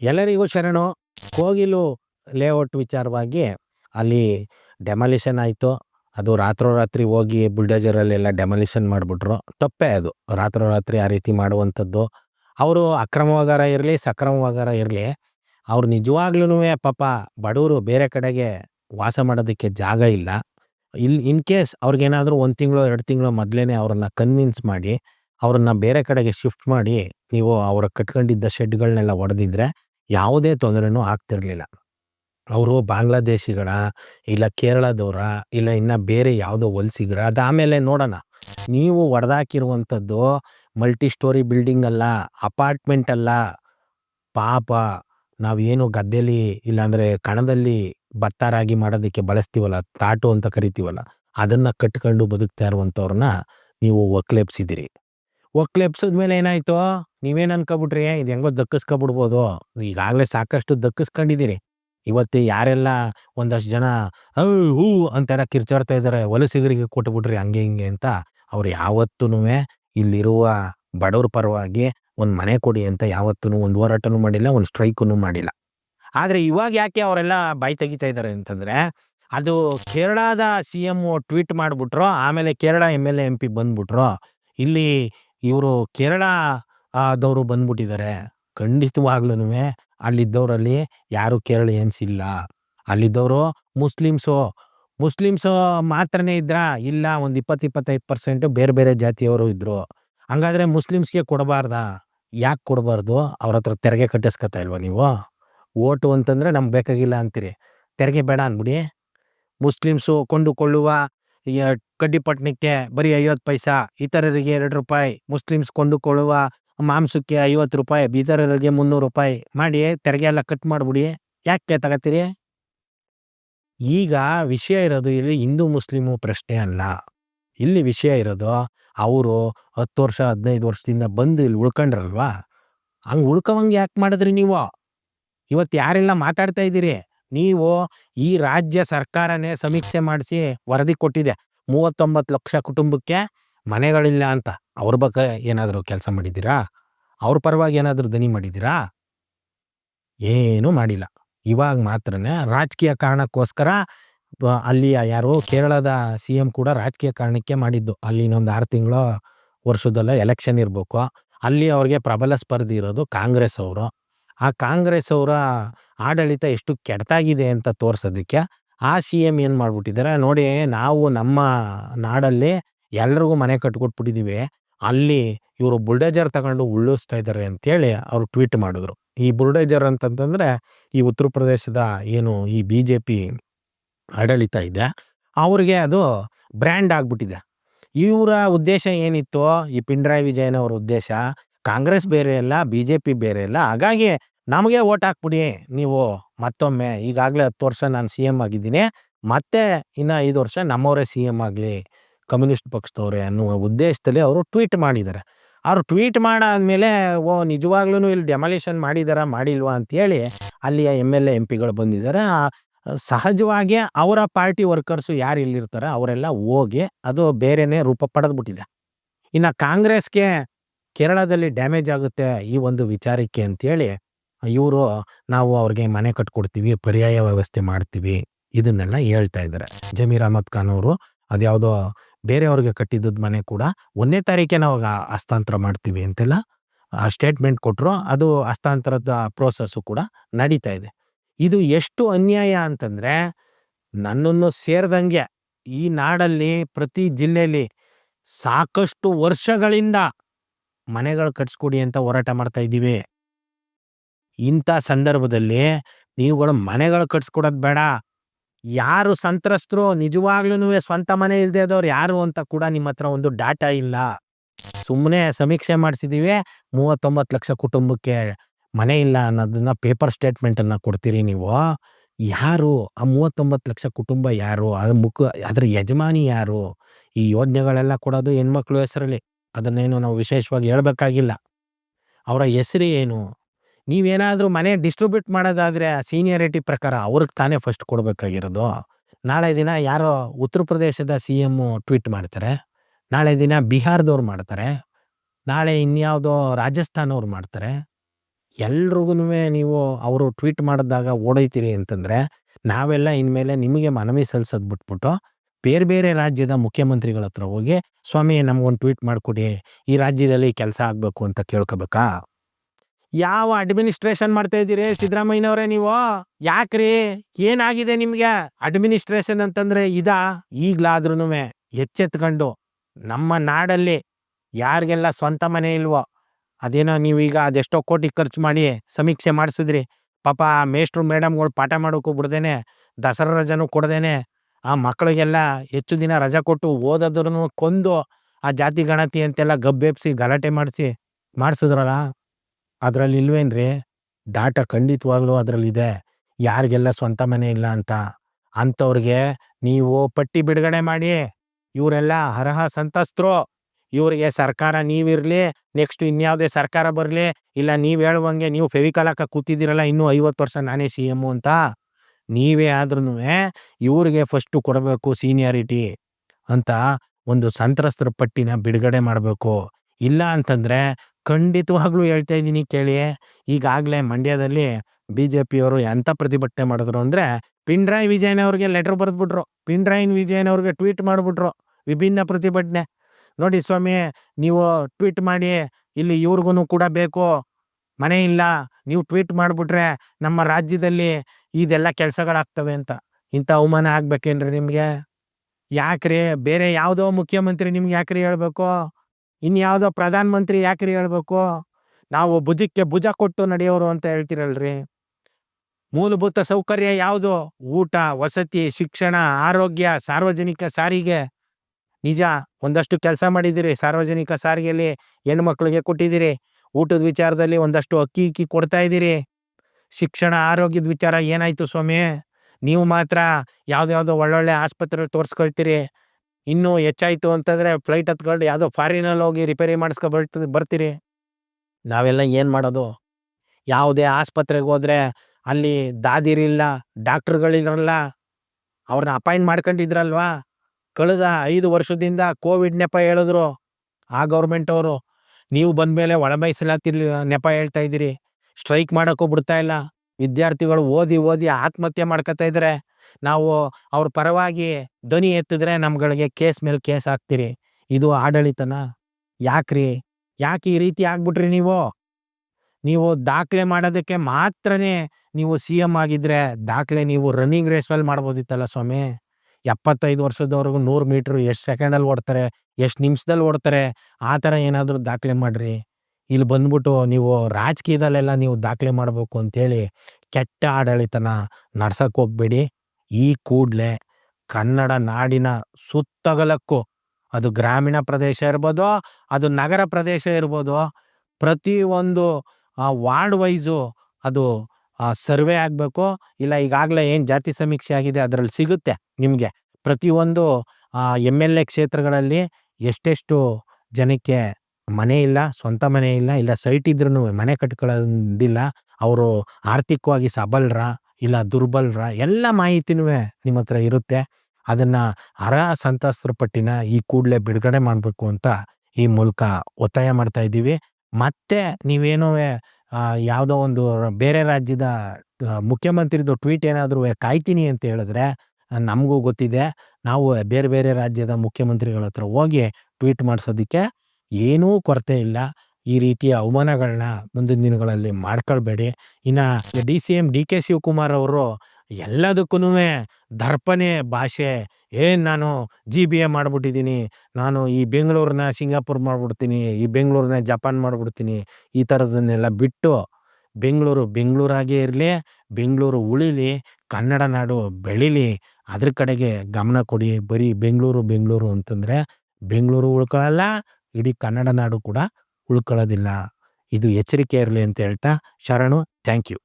ಎಲ್ಲರಿಗೂ ಶರಣು. ಕೋಗಿಲು ಲೇಔಟ್ ವಿಚಾರವಾಗಿ ಅಲ್ಲಿ ಡೆಮಾಲಿಷನ್ ಆಯಿತು. ಅದು ರಾತ್ರೋರಾತ್ರಿ ಹೋಗಿ ಬುಲ್ಡೋಜರಲ್ಲೆಲ್ಲ ಡೆಮಾಲಿಷನ್ ಮಾಡಿಬಿಟ್ರು. ತಪ್ಪೇ ಅದು. ರಾತ್ರೋರಾತ್ರಿ ಆ ರೀತಿ ಮಾಡುವಂಥದ್ದು. ಅವರು ಅಕ್ರಮವಾಗಾರ ಇರಲಿ, ಸಕ್ರಮವಾಗಾರ ಇರಲಿ. ಅವ್ರು ನಿಜವಾಗ್ಲೂ ಪಾಪ ಬಡವರು ಬೇರೆ ಕಡೆಗೆ ವಾಸ ಮಾಡೋದಕ್ಕೆ ಜಾಗ ಇಲ್ಲ. ಇಲ್ಲಿ ಇನ್ ಕೇಸ್ ಅವ್ರಿಗೇನಾದರೂ ಒಂದು ತಿಂಗಳು, ಎರಡು ತಿಂಗಳು ಮೊದಲೇ ಅವ್ರನ್ನ ಕನ್ವಿನ್ಸ್ ಮಾಡಿ, ಅವ್ರನ್ನ ಬೇರೆ ಕಡೆಗೆ ಶಿಫ್ಟ್ ಮಾಡಿ, ನೀವು ಅವರ ಕಟ್ಕೊಂಡಿದ್ದ ಶೆಡ್ಗಳನ್ನೆಲ್ಲ ಹೊಡೆದಿದ್ರೆ ಯಾವುದೇ ತೊಂದರೆನೂ ಆಗ್ತಿರಲಿಲ್ಲ. ಅವರು ಬಾಂಗ್ಲಾದೇಶಿಗಳ ಇಲ್ಲ ಕೇರಳದವರ ಇಲ್ಲ ಇನ್ನು ಬೇರೆ ಯಾವುದೋ ವಲಸಿಗರ ಅದು ಆಮೇಲೆ ನೋಡೋಣ. ನೀವು ಹೊಡೆದಾಕಿರುವಂಥದ್ದು ಮಲ್ಟಿ ಸ್ಟೋರಿ ಬಿಲ್ಡಿಂಗ್ ಅಲ್ಲ ಅಪಾರ್ಟ್ಮೆಂಟ್ ಅಲ್ಲ, ಪಾಪ ನಾವೇನು ಗದ್ದೆಯಲ್ಲಿ ಇಲ್ಲಾಂದರೆ ಕಣದಲ್ಲಿ ಭತ್ತ ರಾಗಿ ಮಾಡೋದಕ್ಕೆ ಬಳಸ್ತೀವಲ್ಲ, ತಾಟು ಅಂತ ಕರಿತೀವಲ್ಲ, ಅದನ್ನು ಕಟ್ಕೊಂಡು ಬದುಕ್ತಾ ಇರುವಂಥವ್ರನ್ನ ನೀವು ಒಕ್ಲೆಬ್ಸಿದ್ದೀರಿ ಒಕ್ಲೆಬ್ಸಿದ ಮೇಲೆ ಏನಾಯ್ತು? ನೀವೇನು ಅನ್ಕೊಬಿಟ್ರಿ? ಇದು ಹೆಂಗೋ ದಕ್ಕಿಸ್ಕೊಬಿಡ್ಬೋದು. ಈಗಾಗಲೇ ಸಾಕಷ್ಟು ದಕ್ಕಿಸ್ಕೊಂಡಿದ್ದೀರಿ. ಇವತ್ತು ಯಾರೆಲ್ಲ ಒಂದಷ್ಟು ಜನ, ಹೌ ಅಂತೆಲ್ಲ ಕಿರ್ಚಾಡ್ತಾ ಇದ್ದಾರೆ. ವಲಸಿಗರಿಗೆ ಕೊಟ್ಬಿಟ್ರಿ ಹಂಗೆ ಹಿಂಗೆ ಅಂತ. ಅವ್ರು ಯಾವತ್ತೂ ಇಲ್ಲಿರುವ ಬಡವ್ರ ಪರವಾಗಿ ಒಂದು ಮನೆ ಕೊಡಿ ಅಂತ ಯಾವತ್ತೂ ಒಂದು ಹೋರಾಟನೂ ಮಾಡಿಲ್ಲ, ಒಂದು ಸ್ಟ್ರೈಕನ್ನು ಮಾಡಿಲ್ಲ. ಆದರೆ ಇವಾಗ ಯಾಕೆ ಅವರೆಲ್ಲ ಬಾಯಿ ತೆಗಿತಾ ಇದ್ದಾರೆ ಅಂತಂದರೆ, ಅದು ಕೇರಳದ ಸಿ ಎಂ ಟ್ವೀಟ್ ಮಾಡಿಬಿಟ್ರು, ಆಮೇಲೆ Kerala M L A, M P ಬಂದ್ಬಿಟ್ರು. ಇಲ್ಲಿ ಇವರು ಕೇರಳ ದವರು ಬಂದ್ಬಿಟ್ಟಿದ್ದಾರೆ ಖಂಡಿತವಾಗ್ಲೂ ಅಲ್ಲಿದ್ದವರಲ್ಲಿ ಯಾರು ಕೇರಳಿಯನ್ಸ್ ಇಲ್ಲ. ಅಲ್ಲಿದ್ದವರು ಮುಸ್ಲಿಮ್ಸು ಮುಸ್ಲಿಮ್ಸು ಮಾತ್ರನೇ ಇದ್ರ? ಇಲ್ಲ, ಒಂದು ಇಪ್ಪತ್ತು, ಇಪ್ಪತ್ತೈದು ಪರ್ಸೆಂಟ್ ಬೇರೆ ಬೇರೆ ಜಾತಿಯವರು ಇದ್ರು. ಹಂಗಾದ್ರೆ ಮುಸ್ಲಿಮ್ಸ್ಗೆ ಕೊಡಬಾರ್ದಾ? ಯಾಕೆ ಕೊಡಬಾರ್ದು? ಅವ್ರ ಹತ್ರ ತೆರಿಗೆ ಕಟ್ಟಿಸ್ಕೊತಾ ಇಲ್ವಾ ನೀವು? ಓಟು ಅಂತಂದರೆ ನಮ್ಗೆ ಬೇಕಾಗಿಲ್ಲ ಅಂತೀರಿ. ತೆರಿಗೆ ಬೇಡ ಅಂದ್ಬಿಡಿ. ಮುಸ್ಲಿಮ್ಸು ಕೊಂಡುಕೊಳ್ಳುವ ಕಡ್ಡಿಪಟ್ಟಣಕ್ಕೆ ಬರೀ ಐವತ್ತು ಪೈಸಾ, ಇತರರಿಗೆ ಎರಡು ರೂಪಾಯಿ, ಮುಸ್ಲಿಮ್ಸ್ ಕೊಂಡುಕೊಳ್ಳುವ ಮಾಂಸಕ್ಕೆ ಐವತ್ತು ರೂಪಾಯಿ ಬೀದರರಿಗೆ ಮುನ್ನೂರು ರೂಪಾಯಿ ಮಾಡಿ ತೆರಿಗೆ ಎಲ್ಲ ಕಟ್ ಮಾಡಿಬಿಡಿ. ಯಾಕೆ ತಗೋತೀರಿ? ಈಗ ವಿಷಯ ಇರೋದು ಇಲ್ಲಿ ಹಿಂದೂ ಮುಸ್ಲಿಮು ಪ್ರಶ್ನೆ ಅಲ್ಲ. ಇಲ್ಲಿ ವಿಷಯ ಇರೋದು ಅವರು ಹತ್ತು ವರ್ಷ, ಹದಿನೈದು ವರ್ಷದಿಂದ ಬಂದು ಇಲ್ಲಿ ಉಳ್ಕೊಂಡ್ರಲ್ವಾ? ಹಂಗೆ ಉಳ್ಕೊಂಗೆ ಯಾಕೆ ಮಾಡಿದ್ರಿ ನೀವು? ಇವತ್ತು ಯಾರೆಲ್ಲ ಮಾತಾಡ್ತಾ ಇದ್ದೀರಿ? ನೀವು ಈ ರಾಜ್ಯ ಸರ್ಕಾರನೇ ಸಮೀಕ್ಷೆ ಮಾಡಿಸಿ ವರದಿ ಕೊಟ್ಟಿದೆ. ಮೂವತ್ತೊಂಬತ್ತು ಲಕ್ಷ ಕುಟುಂಬಕ್ಕೆ ಮನೆಗಳಿಲ್ಲ ಅಂತ ಅವ್ರ ಬಗ್ಗೆ ಏನಾದರೂ ಕೆಲಸ ಮಾಡಿದ್ದೀರಾ? ಅವ್ರ ಪರವಾಗಿ ಏನಾದರೂ ದನಿ ಮಾಡಿದ್ದೀರಾ? ಏನೂ ಮಾಡಿಲ್ಲ. ಇವಾಗ ಮಾತ್ರ ರಾಜಕೀಯ ಕಾರಣಕ್ಕೋಸ್ಕರ ಅಲ್ಲಿಯ ಯಾರು ಕೇರಳದ ಸಿ ಎಂ ಕೂಡ ರಾಜಕೀಯ ಕಾರಣಕ್ಕೆ ಮಾಡಿದ್ದು. ಅಲ್ಲಿ ಇನ್ನೊಂದು ಆರು ತಿಂಗಳು ವರ್ಷದಲ್ಲ ಎಲೆಕ್ಷನ್ ಇರಬೇಕು. ಅಲ್ಲಿ ಅವ್ರಿಗೆ ಪ್ರಬಲ ಸ್ಪರ್ಧಿ ಇರೋದು ಕಾಂಗ್ರೆಸ್ ಅವರು. ಆ ಕಾಂಗ್ರೆಸ್ ಅವರ ಆಡಳಿತ ಎಷ್ಟು ಕೆಟ್ಟದಾಗಿದೆ ಅಂತ ತೋರ್ಸೋದಕ್ಕೆ ಆ ಸಿ ಎಂ ಏನು ಮಾಡ್ಬಿಟ್ಟಿದ್ದಾರೆ? ನೋಡಿ, ನಾವು ನಮ್ಮ ನಾಡಲ್ಲಿ ಎಲ್ರಿಗೂ ಮನೆ ಕಟ್ಕೊಟ್ಬಿಟ್ಟಿದ್ದೀವಿ ಅಲ್ಲಿ ಇವರು ಬುಲ್ಡೇಜರ್ ತಗೊಂಡು ಉಳ್ಳಿಸ್ತಾ ಇದ್ದಾರೆ ಅಂತೇಳಿ ಅವರು ಟ್ವೀಟ್ ಮಾಡಿದ್ರು. ಈ ಬುಲ್ಡೇಜರ್ ಅಂತಂತಂದರೆ ಈ ಉತ್ತರ ಪ್ರದೇಶದ ಏನು ಈ ಬಿ ಜೆ ಪಿ ಆಡಳಿತ ಇದೆ, ಅವ್ರಿಗೆ ಅದು ಬ್ರ್ಯಾಂಡ್ ಆಗಿಬಿಟ್ಟಿದೆ. ಇವರ ಉದ್ದೇಶ ಏನಿತ್ತು, ಈ ಪಿಣರಾಯಿ ವಿಜಯನವ್ರ ಉದ್ದೇಶ, ಕಾಂಗ್ರೆಸ್ ಬೇರೆ ಇಲ್ಲ, ಬಿ ಜೆ ಪಿ ಬೇರೆ ಇಲ್ಲ, ಹಾಗಾಗಿ ನಮಗೆ ಓಟ್ ಹಾಕ್ಬಿಡಿ, ನೀವು ಮತ್ತೊಮ್ಮೆ ಈಗಾಗಲೇ ಹತ್ತು ವರ್ಷ ನಾನು ಸಿ ಎಂ ಆಗಿದ್ದೀನಿ, ಮತ್ತೆ ಇನ್ನು ಐದು ವರ್ಷ ನಮ್ಮವರೇ ಸಿ ಎಂ ಆಗಲಿ, ಕಮ್ಯುನಿಸ್ಟ್ ಪಕ್ಷದವ್ರೆ ಅನ್ನುವ ಉದ್ದೇಶದಲ್ಲಿ ಅವರು ಟ್ವೀಟ್ ಮಾಡಿದ್ದಾರೆ. ಅವರು ಟ್ವೀಟ್ ಮಾಡಾದ್ಮೇಲೆ, ಓ ನಿಜವಾಗ್ಲೂ ಇಲ್ಲಿ ಡೆಮಾಲಿಷನ್ ಮಾಡಿದಾರ, ಮಾಡಿಲ್ವಾ ಅಂತೇಳಿ ಅಲ್ಲಿಯ ಎಂ ಎಲ್ ಎ ಎಂ ಪಿಗಳು ಬಂದಿದ್ದಾರೆ. ಸಹಜವಾಗಿ ಅವರ ಪಾರ್ಟಿ ವರ್ಕರ್ಸು ಯಾರು ಇಲ್ಲಿರ್ತಾರೆ, ಅವರೆಲ್ಲ ಹೋಗಿ ಅದು ಬೇರೆನೇ ರೂಪ ಪಡೆದ್ಬಿಟ್ಟಿದೆ. ಇನ್ನು ಕಾಂಗ್ರೆಸ್ಗೆ ಕೇರಳದಲ್ಲಿ ಡ್ಯಾಮೇಜ್ ಆಗುತ್ತೆ ಈ ಒಂದು ವಿಚಾರಕ್ಕೆ ಅಂತೇಳಿ ಇವರು, ನಾವು ಅವ್ರಿಗೆ ಮನೆ ಕಟ್ಕೊಡ್ತೀವಿ, ಪರ್ಯಾಯ ವ್ಯವಸ್ಥೆ ಮಾಡ್ತೀವಿ, ಇದನ್ನೆಲ್ಲ ಹೇಳ್ತಾ ಇದ್ದಾರೆ ಜಮೀರ್ ಅಹಮದ್ ಖಾನ್ ಅವರು ಅದ್ಯಾವುದೋ ಬೇರೆಯವ್ರಿಗೆ ಕಟ್ಟಿದ್ದದ ಮನೆ ಕೂಡ ಒಂದನೇ ತಾರೀಕೆ ನಾವು ಹಸ್ತಾಂತರ ಮಾಡ್ತೀವಿ ಅಂತೆಲ್ಲ ಸ್ಟೇಟ್ಮೆಂಟ್ ಕೊಟ್ಟರು ಅದು ಹಸ್ತಾಂತರದ ಪ್ರೋಸೆಸ್ಸು ಕೂಡ ನಡೀತಾ ಇದೆ. ಇದು ಎಷ್ಟು ಅನ್ಯಾಯ ಅಂತಂದರೆ, ನನ್ನನ್ನು ಸೇರಿದಂಗೆ ಈ ನಾಡಲ್ಲಿ, ಪ್ರತಿ ಜಿಲ್ಲೆಯಲ್ಲಿ ಸಾಕಷ್ಟು ವರ್ಷಗಳಿಂದ ಮನೆಗಳು ಕಟ್ಸ್ಕೊಡಿ ಅಂತ ಹೋರಾಟ ಮಾಡ್ತಾ ಇದ್ದೀವಿ ಇಂಥ ಸಂದರ್ಭದಲ್ಲಿ ನೀವುಗಳು ಮನೆಗಳು ಕಟ್ಸ್ಕೊಡೋದು ಬೇಡ. ಯಾರು ಸಂತ್ರಸ್ತರು ನಿಜವಾಗ್ಲೂ ಸ್ವಂತ ಮನೆ ಇಲ್ಲದೆ ಇದ್ದವ್ರು ಯಾರು ಅಂತ ಕೂಡ ನಿಮ್ಮ ಹತ್ರ ಒಂದು ಡಾಟಾ ಇಲ್ಲ. ಸುಮ್ಮನೆ ಸಮೀಕ್ಷೆ ಮಾಡಿಸಿದ್ದೀವಿ ಮೂವತ್ತೊಂಬತ್ತು ಲಕ್ಷ ಕುಟುಂಬಕ್ಕೆ ಮನೆ ಇಲ್ಲ ಅನ್ನೋದನ್ನ ಪೇಪರ್ ಸ್ಟೇಟ್ಮೆಂಟನ್ನು ಕೊಡ್ತೀರಿ ನೀವು. ಯಾರು, ಆ ಮೂವತ್ತೊಂಬತ್ತು ಲಕ್ಷ ಕುಟುಂಬ ಯಾರು ಅದ್ರ ಮುಖ, ಅದರ ಯಜಮಾನಿ ಯಾರು, ಈ ಯೋಜನೆಗಳೆಲ್ಲ ಕೊಡೋದು ಹೆಣ್ಮಕ್ಳು ಹೆಸರಲ್ಲಿ. ಅದನ್ನೇನು ನಾವು ವಿಶೇಷವಾಗಿ ಹೇಳ್ಬೇಕಾಗಿಲ್ಲ. ಅವರ ಹೆಸರು ಏನು? ನೀವೇನಾದರೂ ಮನೆ ಡಿಸ್ಟ್ರಿಬ್ಯೂಟ್ ಮಾಡೋದಾದರೆ ಸೀನಿಯರಿಟಿ ಪ್ರಕಾರ ಅವ್ರಿಗೆ ತಾನೇ ಫಸ್ಟ್ ಕೊಡಬೇಕಾಗಿರೋದು. ನಾಳೆ ದಿನ ಯಾರೋ ಉತ್ತರ ಪ್ರದೇಶದ ಸಿ ಎಮ್ಮು ಟ್ವೀಟ್ ಮಾಡ್ತಾರೆ. ನಾಳೆ ದಿನ ಬಿಹಾರದವ್ರು ಮಾಡ್ತಾರೆ. ನಾಳೆ ಇನ್ಯಾವುದೋ ರಾಜಸ್ಥಾನವ್ರು ಮಾಡ್ತಾರೆ. ಎಲ್ರಿಗೂ ನೀವು ಅವರು ಟ್ವೀಟ್ ಮಾಡಿದಾಗ ಓಡೈತೀರಿ ಅಂತಂದರೆ ನಾವೆಲ್ಲ ಇನ್ಮೇಲೆ ನಿಮಗೆ ಮನವಿ ಸಲ್ಲಿಸೋದು ಬಿಟ್ಬಿಟ್ಟು ಬೇರೆ ಬೇರೆ ರಾಜ್ಯದ ಮುಖ್ಯಮಂತ್ರಿಗಳ ಹತ್ರ ಹೋಗಿ, ಸ್ವಾಮಿ ನಮಗೊಂದು ಟ್ವೀಟ್ ಮಾಡಿಕೊಡಿ. ಈ ರಾಜ್ಯದಲ್ಲಿ ಕೆಲಸ ಆಗಬೇಕು ಅಂತ ಕೇಳ್ಕೊಬೇಕಾ? ಯಾವ ಅಡ್ಮಿನಿಸ್ಟ್ರೇಷನ್ ಮಾಡ್ತಾ ಇದ್ದೀರಿ ಸಿದ್ದರಾಮಯ್ಯನವರೇ ನೀವು? ಯಾಕ್ರಿ? ಏನಾಗಿದೆ ನಿಮ್ಗೆ? ಅಡ್ಮಿನಿಸ್ಟ್ರೇಷನ್ ಅಂತಂದ್ರೆ ಇದ? ಈಗ್ಲಾದ್ರೂ ಎಚ್ಚೆತ್ಕೊಂಡು ನಮ್ಮ ನಾಡಲ್ಲಿ ಯಾರಿಗೆಲ್ಲ ಸ್ವಂತ ಮನೆ ಇಲ್ವೋ, ಅದೇನೋ ನೀವೀಗ ಅದೆಷ್ಟೋ ಕೋಟಿ ಖರ್ಚು ಮಾಡಿ ಸಮೀಕ್ಷೆ ಮಾಡಿಸಿದ್ರಿ. ಪಾಪ ಮೇಷ್ಟ್ರು ಮೇಡಮ್ಗಳು ಪಾಠ ಮಾಡೋಕ್ಕೂ ಬಿಡ್ದೇನೆ, ದಸರಾ ರಜನೂ ಕೊಡ್ದೇನೆ, ಆ ಮಕ್ಕಳಿಗೆಲ್ಲ ಹೆಚ್ಚು ದಿನ ರಜಾ ಕೊಟ್ಟು ಓದೋದ್ರೂ ಕೊಂದು ಆ ಜಾತಿ ಗಣತಿ ಅಂತೆಲ್ಲ ಗಬ್ಬೆಬ್ಸಿ ಗಲಾಟೆ ಮಾಡಿಸಿ, ಮಾಡಿಸಿದ್ರಲ್ಲ? ಅದರಲ್ಲಿ ಇಲ್ವೇನ್ರಿ ಡಾಟಾ ಖಂಡಿತವಾಗ್ಲೂ ಅದರಲ್ಲಿದೆ. ಯಾರಿಗೆಲ್ಲ ಸ್ವಂತ ಮನೆ ಇಲ್ಲ ಅಂತ. ಅಂಥವ್ರಿಗೆ ನೀವು ಪಟ್ಟಿ ಬಿಡುಗಡೆ ಮಾಡಿ. ಇವರೆಲ್ಲ ಅರ್ಹ ಸಂತಸ್ತರು. ಇವರಿಗೆ ಸರ್ಕಾರ ನೀವಿರಲಿ, ನೆಕ್ಸ್ಟ್ ಇನ್ಯಾವುದೇ ಸರ್ಕಾರ ಬರಲಿ, ಇಲ್ಲ ನೀವು ಹೇಳುವಂಗೆ ನೀವು ಫೆವಿಕಲ್ ಹಾಕ ಕೂತಿದ್ದೀರಲ್ಲ ಇನ್ನೂ ಐವತ್ತು ವರ್ಷ ನಾನೇ ಸಿ ಎಮ್ಮು ಅಂತ. ನೀವೇ ಆದ್ರೂ ಇವ್ರಿಗೆ ಫಸ್ಟು ಕೊಡಬೇಕು ಸೀನಿಯಾರಿಟಿ ಅಂತ ಒಂದು ಸಂತ್ರಸ್ತರ ಪಟ್ಟಿನ ಬಿಡುಗಡೆ ಮಾಡಬೇಕು. ಇಲ್ಲ ಅಂತಂದರೆ ಖಂಡಿತವಾಗ್ಲೂ ಹೇಳ್ತಾ ಇದ್ದೀನಿ ಕೇಳಿ. ಈಗಾಗಲೇ ಮಂಡ್ಯದಲ್ಲಿ ಬಿ ಜೆ ಪಿಯವರು ಎಂಥ ಪ್ರತಿಭಟನೆ ಮಾಡಿದ್ರು ಅಂದರೆ ಪಿನ್ರಾಯ್ ವಿಜಯನ್ ಅವ್ರಿಗೆ ಲೆಟರ್ ಬರೆದ್ಬಿಟ್ರು. ಪಿನ್ರಾಯ್ ವಿಜಯನ್ ಅವ್ರಿಗೆ ಟ್ವೀಟ್ ಮಾಡಿಬಿಟ್ರು. ವಿಭಿನ್ನ ಪ್ರತಿಭಟನೆ. ನೋಡಿ ಸ್ವಾಮಿ, ನೀವು ಟ್ವೀಟ್ ಮಾಡಿ ಇಲ್ಲಿ ಇವ್ರಿಗೂ ಕೂಡ ಬೇಕು. ಮನೆ ಇಲ್ಲ. ನೀವು ಟ್ವೀಟ್ ಮಾಡಿಬಿಟ್ರೆ ನಮ್ಮ ರಾಜ್ಯದಲ್ಲಿ ಇದೆಲ್ಲ ಕೆಲಸಗಳಾಗ್ತವೆ ಅಂತ. ಇಂಥ ಅವಮಾನ ಆಗ್ಬೇಕೇನ್ರಿ ನಿಮಗೆ? ಯಾಕ್ರಿ? ಬೇರೆ ಯಾವುದೋ ಮುಖ್ಯಮಂತ್ರಿ ನಿಮ್ಗೆ ಯಾಕ್ರಿ ಹೇಳ್ಬೇಕು? ಇನ್ಯಾವುದೋ ಪ್ರಧಾನ ಮಂತ್ರಿ ಯಾಕ್ರಿ ಹೇಳ್ಬೇಕು? ನಾವು ಭುಜಕ್ಕೆ ಭುಜ ಕೊಟ್ಟು ನಡೆಯೋರು ಅಂತ ಹೇಳ್ತಿರಲ್ರಿ. ಮೂಲಭೂತ ಸೌಕರ್ಯ ಯಾವುದು? ಊಟ, ವಸತಿ, ಶಿಕ್ಷಣ, ಆರೋಗ್ಯ, ಸಾರ್ವಜನಿಕ ಸಾರಿಗೆ. ನಿಜ, ಒಂದಷ್ಟು ಕೆಲಸ ಮಾಡಿದ್ದೀರಿ, ಸಾರ್ವಜನಿಕ ಸಾರಿಗೆಯಲ್ಲಿ ಹೆಣ್ಮಕ್ಳಿಗೆ ಕೊಟ್ಟಿದ್ದೀರಿ. ಊಟದ ವಿಚಾರದಲ್ಲಿ ಒಂದಷ್ಟು ಅಕ್ಕಿ ಇಕ್ಕಿ ಕೊಡ್ತಾ ಇದ್ದೀರಿ. ಶಿಕ್ಷಣ, ಆರೋಗ್ಯದ ವಿಚಾರ ಏನಾಯ್ತು ಸ್ವಾಮಿ? ನೀವು ಮಾತ್ರ ಯಾವುದ್ಯಾವುದೋ ಒಳ್ಳೊಳ್ಳೆ ಆಸ್ಪತ್ರೆ ತೋರಿಸ್ಕೊಳ್ತೀರಿ. ಇನ್ನೂ ಹೆಚ್ಚಾಯಿತು ಅಂತಂದರೆ ಫ್ಲೈಟ್ ಹತ್ಕೊಂಡು ಯಾವುದೋ ಫಾರಿನಲ್ಲಿ ಹೋಗಿ ರಿಪೇರಿ ಮಾಡಿಸ್ಕೊ ಬರ್ತದೆ ಬರ್ತೀರಿ. ನಾವೆಲ್ಲ ಏನು ಮಾಡೋದು? ಯಾವುದೇ ಆಸ್ಪತ್ರೆಗೆ ಹೋದರೆ ಅಲ್ಲಿ ದಾದಿರಿಲ್ಲ ಡಾಕ್ಟ್ರುಗಳಿರಲ್ಲ ಅವ್ರನ್ನ ಅಪಾಯಿಂಟ್ ಮಾಡ್ಕೊಂಡಿದ್ರಲ್ವಾ? ಕಳೆದ ಐದು ವರ್ಷದಿಂದ ಕೋವಿಡ್ ನೆಪ ಹೇಳಿದ್ರು ಆ ಗೌರ್ಮೆಂಟ್ ಅವರು. ನೀವು ಒಳ ಮೀಸಲಾತಿ ನೆಪ ಹೇಳ್ತಾ ಇದ್ದೀರಿ. ಸ್ಟ್ರೈಕ್ ಮಾಡೋಕ್ಕೂ ಬಿಡ್ತಾ ಇಲ್ಲ. ವಿದ್ಯಾರ್ಥಿಗಳು ಓದಿ ಓದಿ ಆತ್ಮಹತ್ಯೆ ಮಾಡ್ಕೊತಾ ಇದ್ದಾರೆ ನಾವು ಅವ್ರ ಪರವಾಗಿ ಧ್ವನಿ ಎತ್ತಿದ್ರೆ ನಮ್ಗಳಿಗೆ ಕೇಸ್ ಮೇಲೆ ಕೇಸ್ ಹಾಕ್ತೀರಿ. ಇದು ಆಡಳಿತನ. ಯಾಕ್ರಿ? ಯಾಕೆ ಈ ರೀತಿ ಆಗ್ಬಿಟ್ರಿ ನೀವು? ನೀವು ದಾಖಲೆ ಮಾಡೋದಕ್ಕೆ ಮಾತ್ರನೇ ನೀವು ಸಿ ಎಂ ಆಗಿದ್ರೆ ದಾಖಲೆ ನೀವು ರನ್ನಿಂಗ್ ರೇಸಲ್ಲಿ ಮಾಡ್ಬೋದಿತ್ತಲ್ಲ ಸ್ವಾಮಿ? ಎಪ್ಪತ್ತೈದು ವರ್ಷದವರೆಗೂ ನೂರು ಮೀಟ್ರ್ ಎಷ್ಟು ಸೆಕೆಂಡಲ್ಲಿ ಓಡ್ತಾರೆ, ಎಷ್ಟು ನಿಮಿಷದಲ್ಲಿ ಓಡ್ತಾರೆ, ಆ ಥರ ಏನಾದರೂ ದಾಖಲೆ ಮಾಡಿರಿ. ಇಲ್ಲಿ ಬಂದ್ಬಿಟ್ಟು ನೀವು ರಾಜಕೀಯದಲ್ಲೆಲ್ಲ ನೀವು ದಾಖಲೆ ಮಾಡಬೇಕು ಅಂತೇಳಿ ಕೆಟ್ಟ ಆಡಳಿತನ ನಡ್ಸಕ್ಕೆ ಹೋಗ್ಬೇಡಿ. ಈ ಕೂಡಲೇ ಕನ್ನಡ ನಾಡಿನ ಸುತ್ತಗಲಕ್ಕೂ, ಅದು ಗ್ರಾಮೀಣ ಪ್ರದೇಶ ಇರ್ಬೋದು, ಅದು ನಗರ ಪ್ರದೇಶ ಇರ್ಬೋದು, ಪ್ರತಿಯೊಂದು ವಾರ್ಡ್ ವೈಸು ಅದು ಸರ್ವೆ ಆಗಬೇಕು. ಇಲ್ಲ, ಈಗಾಗಲೇ ಏನು ಜಾತಿ ಸಮೀಕ್ಷೆ ಆಗಿದೆ ಅದರಲ್ಲಿ ಸಿಗುತ್ತೆ ನಿಮಗೆ. ಪ್ರತಿಯೊಂದು ಎಂ ಎಲ್ ಎ ಕ್ಷೇತ್ರಗಳಲ್ಲಿ ಎಷ್ಟೆಷ್ಟು ಜನಕ್ಕೆ ಮನೆ ಇಲ್ಲ, ಸ್ವಂತ ಮನೆ ಇಲ್ಲ ಇಲ್ಲ, ಸೈಟ್ ಇದ್ರೂ ಮನೆ ಕಟ್ಕೊಳ್ಳೋದಿಲ್ಲ, ಅವರು ಆರ್ಥಿಕವಾಗಿ ಸಬಲರ ಇಲ್ಲ ದುರ್ಬಲರ ಎಲ್ಲ ಮಾಹಿತಿನೂ ನಿಮ್ಮ ಹತ್ರ ಇರುತ್ತೆ. ಅದನ್ನು ಅರ್ಹ ಸಂತ್ರಸ್ತರ ಪಟ್ಟಿನ ಈ ಕೂಡಲೇ ಬಿಡುಗಡೆ ಮಾಡಬೇಕು ಅಂತ ಈ ಮೂಲಕ ಒತ್ತಾಯ ಮಾಡ್ತಾ ಇದ್ದೀವಿ. ಮತ್ತೆ ನೀವೇನೋ ಯಾವುದೋ ಒಂದು ಬೇರೆ ರಾಜ್ಯದ ಮುಖ್ಯಮಂತ್ರಿದು ಟ್ವೀಟ್ ಏನಾದರೂ ಕಾಯ್ತೀನಿ ಅಂತ ಹೇಳಿದ್ರೆ ನಮಗೂ ಗೊತ್ತಿದೆ. ನಾವು ಬೇರೆ ಬೇರೆ ರಾಜ್ಯದ ಮುಖ್ಯಮಂತ್ರಿಗಳ ಹತ್ರ ಹೋಗಿ ಟ್ವೀಟ್ ಮಾಡಿಸೋದಕ್ಕೆ ಏನೂ ಕೊರತೆ ಇಲ್ಲ. ಈ ರೀತಿಯ ಅವಮಾನಗಳನ್ನ ಮುಂದಿನ ದಿನಗಳಲ್ಲಿ ಮಾಡ್ಕೊಳ್ಬೇಡಿ. ಇನ್ನು D C M D K Shivakumar ಅವರು ಎಲ್ಲದಕ್ಕೂ ದರ್ಪಣೆ ಭಾಷೆ. ಏನು ನಾನು ಜಿ ಬಿ ಎ ಮಾಡಿಬಿಟ್ಟಿದ್ದೀನಿ, ನಾನು ಈ ಬೆಂಗಳೂರನ್ನ ಸಿಂಗಾಪುರ್ ಮಾಡಿಬಿಡ್ತೀನಿ, ಈ ಬೆಂಗಳೂರನ್ನ ಜಪಾನ್ ಮಾಡಿಬಿಡ್ತೀನಿ, ಈ ಥರದನ್ನೆಲ್ಲ ಬಿಟ್ಟು ಬೆಂಗಳೂರು ಬೆಂಗಳೂರಾಗೇ ಇರಲಿ, ಬೆಂಗಳೂರು ಉಳಿಲಿ, ಕನ್ನಡ ನಾಡು ಬೆಳೀಲಿ, ಅದ್ರ ಕಡೆಗೆ ಗಮನ ಕೊಡಿ. ಬರೀ ಬೆಂಗಳೂರು ಬೆಂಗಳೂರು ಅಂತಂದರೆ ಬೆಂಗಳೂರು ಉಳ್ಕೊಳ್ಳಲ್ಲ, ಇಡೀ ಕನ್ನಡ ನಾಡು ಕೂಡ ಉಳ್ಕೊಳ್ಳೋದಿಲ್ಲ. ಇದು ಎಚ್ಚರಿಕೆ ಇರಲಿ ಅಂತ ಹೇಳ್ತಾ ಶರಣು ಥ್ಯಾಂಕ್ ಯು.